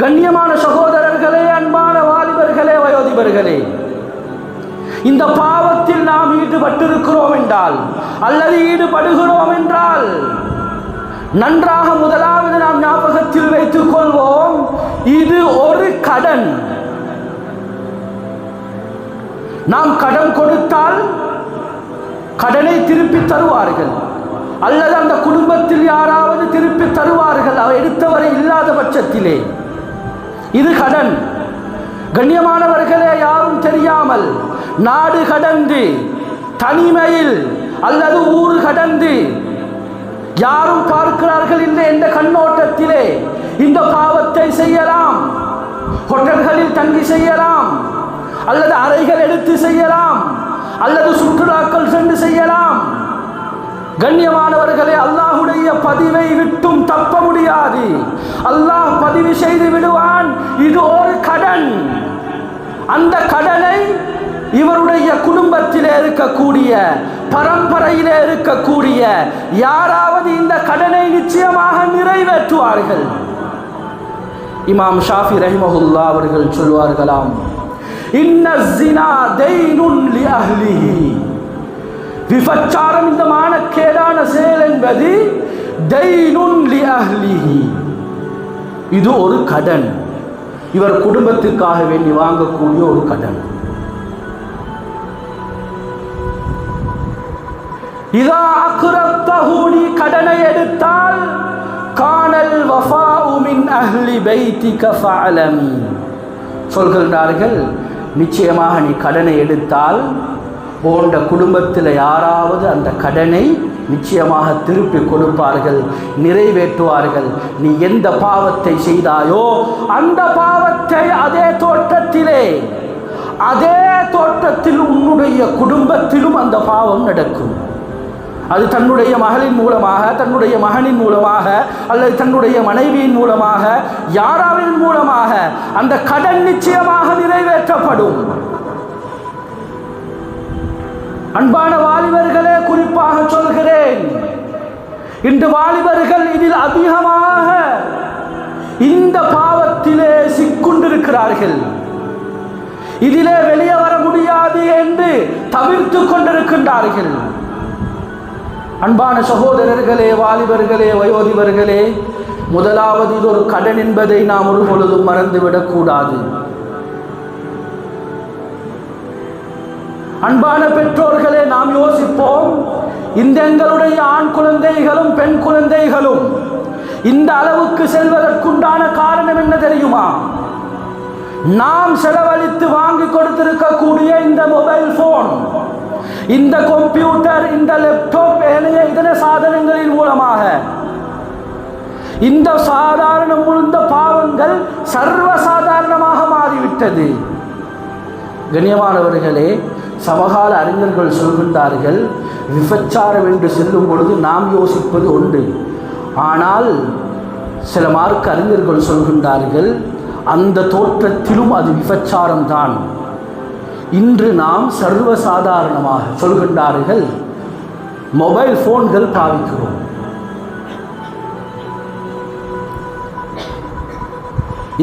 கண்ணியமான சகோதரர்களே அன்பான வாலிபர்களே வயோதிபர்களே இந்த பாவத்தில் நாம் ஈடுபட்டிருக்கிறோம் என்றால் அல்லது ஈடுபடுகிறோம் என்றால் நன்றாக முதலாவது நாம் ஞாபகத்தில் வைத்துக் கொள்வோம் இது ஒரு கடன். நாம் கடன் கொடுத்தால் கடனை திருப்பி தருவார்கள். அல்லது அந்த குடும்பத்தில் யாராவது திருப்பி தருவார்கள் அவர் எடுத்தவரை இல்லாத பட்சத்திலே. இது கடன் கண்ணியமானவர்களே யாரும் தெரியாமல் நாடு கடந்து தனிமையில் அல்லது ஊர் கடந்து யாரும் பார்க்கிறார்கள் இல்லை என்ற கண்ணோட்டத்திலே இந்த பாவத்தை செய்யலாம். ஹோட்டல்களில் தங்கி செய்யலாம். அல்லது அறைகள் எடுத்து செய்யலாம். அல்லது சுற்றுலாக்கள் சென்று செய்யலாம். கண்ணியமானவர்களே அல்லாஹுடைய பதிவை விட்டும் தப்ப முடியாது. அல்லாஹ் பதிவு செய்து விடுவான். இது ஒரு கடன். அந்த கடனை இவருடைய குடும்பத்திலே இருக்கக்கூடிய பரம்பரையிலே இருக்கக்கூடிய யாராவது இந்த கடனை நிச்சயமாக நிறைவேற்றுவார்கள். இமாம் ஷாஃபி ரஹிமஹுல்லா அவர்கள் சொல்வார்களாம் இன்ன ஜினா தெய்னுன் லி அஹ்லிஹி விபச்சாரம் இந்த மானக்கேடான செயல் என்பது இது ஒரு கடன். இவர் குடும்பத்துக்காக வேண்டி வாங்கக்கூடிய ஒரு கடன். இதா அக்ரத்தஹு நீ கடனை எடுத்தால் காணல் வஃபாஉ அஹ்லி பைத்திக ஃபஅலமி. சொல்கின்றார்கள் நிச்சயமாக நீ கடனை எடுத்தால் போன்ற குடும்பத்தில் யாராவது அந்த கடனை நிச்சயமாக திருப்பி கொடுப்பார்கள் நிறைவேற்றுவார்கள். நீ எந்த பாவத்தை செய்தாயோ அந்த பாவத்தை அதே தோட்டத்திலே அதே தோட்டத்தில் உன்னுடைய குடும்பத்திலும் அந்த பாவம் நடக்கும். அது தன்னுடைய மகளின் மூலமாக தன்னுடைய மகனின் மூலமாக அல்லது தன்னுடைய மனைவியின் மூலமாக யாராவின் மூலமாக அந்த கடன் நிச்சயமாக நிறைவேற்றப்படும். அன்பான வாலிபர்களே குறிப்பாக சொல்கிறேன். இன்று வாலிபர்கள் இதில் அதிகமாக இந்த பாவத்திலே சிக்கொண்டிருக்கிறார்கள். இதிலே வெளியே வர முடியாது என்று தவிர்த்து கொண்டிருக்கின்றார்கள். அன்பான சகோதரர்களே வாலிபர்களே வயோதிபர்களே முதலாவது இது ஒரு கடன் என்பதை நாம் ஒரு பொழுதும் மறந்துவிடக்கூடாது. அன்பான பெற்றோர்களே நாம் யோசிப்போம். இந்த எங்களுடைய ஆண் குழந்தைகளும் பெண் குழந்தைகளும் இந்த அளவுக்கு செல்வதற்குண்டான காரணம் என்ன தெரியுமா? நாம் செலவழித்து வாங்கி கொடுத்திருக்கக்கூடிய இந்த மொபைல் போன் இந்த கம்ப்யூட்டர் இந்த லேப்டாப் ஏனைய இதர சாதனங்களின் மூலமாக இந்த சாதாரண முழுந்த பாவங்கள் சர்வ சாதாரணமாக மாறிவிட்டது. கண்ணியமானவர்களே சமகால அறிஞர்கள் சொல்கின்றார்கள் விபச்சாரம் என்று செல்லும் பொழுது நாம் யோசிப்பது உண்டு. ஆனால் சில மார்க்க அறிஞர்கள் சொல்கின்றார்கள் அந்த தோற்றத்திலும் அது விபச்சாரம்தான். இன்று நாம் சர்வசாதாரணமாக சொல்கின்றார்கள் மொபைல் போன்கள் பாவிக்கிறோம்.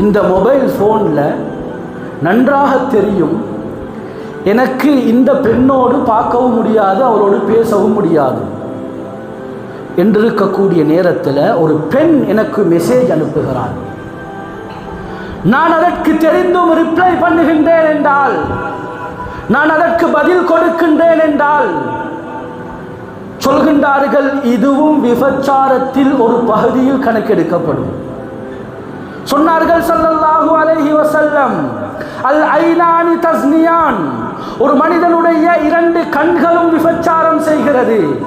இந்த மொபைல் ஃபோனில் நன்றாக தெரியும் எனக்கு இந்த பெண்ணோடு பார்க்கவும் முடியாது அவளோடு பேசவும் முடியாது. என்றிருக்கக்கூடிய நேரத்தில் ஒரு பெண் எனக்கு மெசேஜ் அனுப்புகிறாள். நான் அதற்கு தெரிந்தும் ரிப்ளை பண்ணுகின்றேன் என்றால் நான் அதற்கு பதில் கொடுக்கின்றேன் என்றால் சொல்கின்றார்கள் இதுவும் விபச்சாரத்தில் ஒரு பகுதியில் கணக்கெடுக்கப்படும். சொன்னார்கள் ஸல்லல்லாஹு அலைஹி வசல்லம் அல் ஐனானி தஸ்னியான். ஒரு மனிதனுடைய இரண்டு கண்களும் விபச்சாரம் செய்கிறது.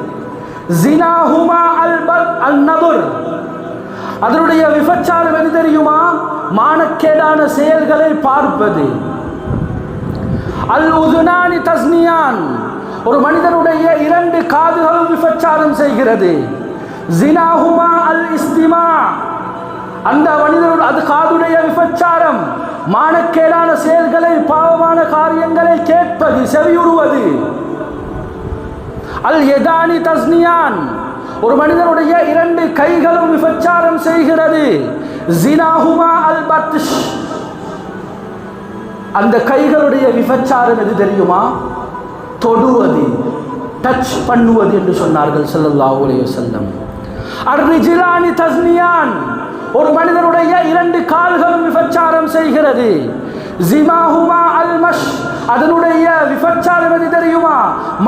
அதனுடைய விபச்சாரம் எது தெரியுமா? மானக்கேடான செயல்களை பார்ப்பது. அல் உதுனானி தஸ்னியான். ஒரு மனிதனுடைய இரண்டு காதுகளும் விபச்சாரம் செய்கிறது. ஜினாஹுமா அல் இஸ்திமா. அந்த மனிதனுடைய அது காதுடைய விபச்சாரம். மானக்கேடான செயல்களை பாவமான காரியங்களை கேட்பது செவியுறுவது. அல் எதானி தஸ்னியான் ஒரு மனிதனுடைய இரண்டு கைகளும் விபச்சாரம் செய்கிறது. ஜினாஹுமா அல் பத்ஷ். அந்த கைகளுடைய விபச்சாரம் எது தெரியுமா? தொடுவது டச் பண்ணுவது என்று சொன்னார்கள் ஸல்லல்லாஹு அலைஹி வஸல்லம். அர்ரிஜிலானி தஸ்னியான் ஒரு மனிதனுடைய இரண்டு கால்களும் விபச்சாரம் செய்கிறது. ஜிமாஹுமா அல்மஷ் அதனுடைய விபச்சாரம் எது தெரியுமா?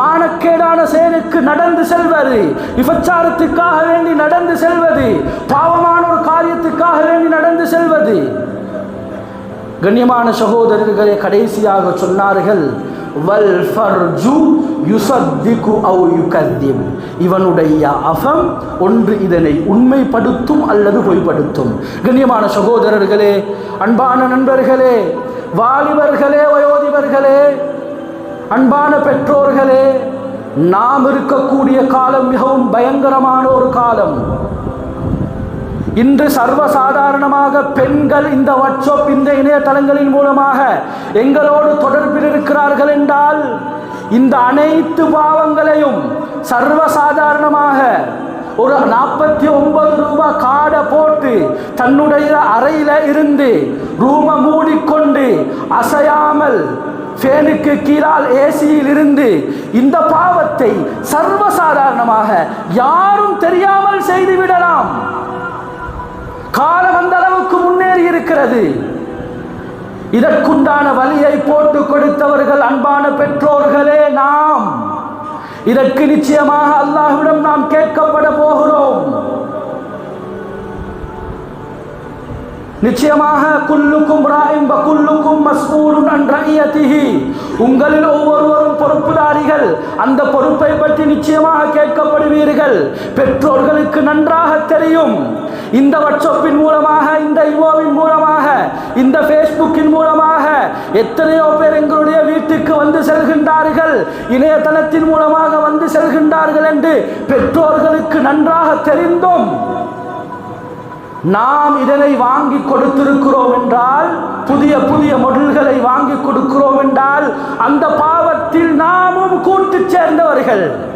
மானக்கேடான செயலுக்கு நடந்து செல்வது. விபச்சாரத்துக்காக வேண்டி நடந்து செல்வது. பாவமான ஒரு காரியத்துக்காக வேண்டி நடந்து செல்வது. கண்ணியமான சகோதரர்களை கடைசியாக சொன்னார்கள் வல் ஃபர்ஜு யுசத்திகு அவு யுகத்திம். இவனுடைய அஃபம் ஒன்று இதனை உண்மைப்படுத்தும் அல்லது பொய்ப்படுத்தும். கண்ணியமான சகோதரர்களே அன்பான நண்பர்களே வாலிபர்களே வயோதிபர்களே அன்பான பெற்றோர்களே நாம் இருக்கக்கூடிய காலம் மிகவும் பயங்கரமான ஒரு காலம். இன்று சர்வசாதாரணமாக பெண்கள் இந்த வாட்ஸ்அப் இந்த இணையதளங்களின் மூலமாக எங்களோடு தொடர்பில் இருக்கிறார்கள் என்றால் இந்த அனைத்து பாவங்களையும் சர்வசாதாரணமாக ஒரு நாற்பத்தி ஒன்பது ரூபாய் காடை போட்டு தன்னுடைய அறையில இருந்து ரூமை மூடிக்கொண்டு அசையாமல் ஃபேனுக்கு கீழால் ஏசியில் இருந்து இந்த பாவத்தை சர்வசாதாரணமாக யாரும் தெரியாமல் செய்து இருக்கிறது. இதற்குண்டான வழியை போட்டு கொடுத்தவர்கள் அன்பான பெற்றோர்களே நாம். இதற்கு நிச்சயமாக அல்லாஹ்விடம் நாம் கேட்கப்பட போகிறோம். நிச்சயமாக குல்லுக்கும் ராயும் குல்லுக்கும் மஸ்கூரும் நன்றியத்திகி உங்களில் ஒவ்வொருவரும் பொறுப்புதாரிகள். அந்த பொறுப்பை பற்றி நிச்சயமாக கேட்கப்படுவீர்கள். பெற்றோர்களுக்கு நன்றாக தெரியும். இந்த வாட்ஸ்அப்பின் மூலமாக இந்த இவோவின் மூலமாக இந்த ஃபேஸ்புக்கின் மூலமாக எத்தனையோ பேர் எங்களுடைய வீட்டுக்கு வந்து செல்கின்றார்கள். இணையதளத்தின் மூலமாக வந்து செல்கின்றார்கள் என்று பெற்றோர்களுக்கு நன்றாக தெரிந்தும். நாம் இதனை வாங்கி கொடுத்திருக்கிறோம் என்றால் புதிய புதிய மொடல்களை வாங்கி கொடுக்கிறோம் என்றால் அந்த பாவத்தில் நாமும் கூட்டு சேர்ந்தவர்கள்.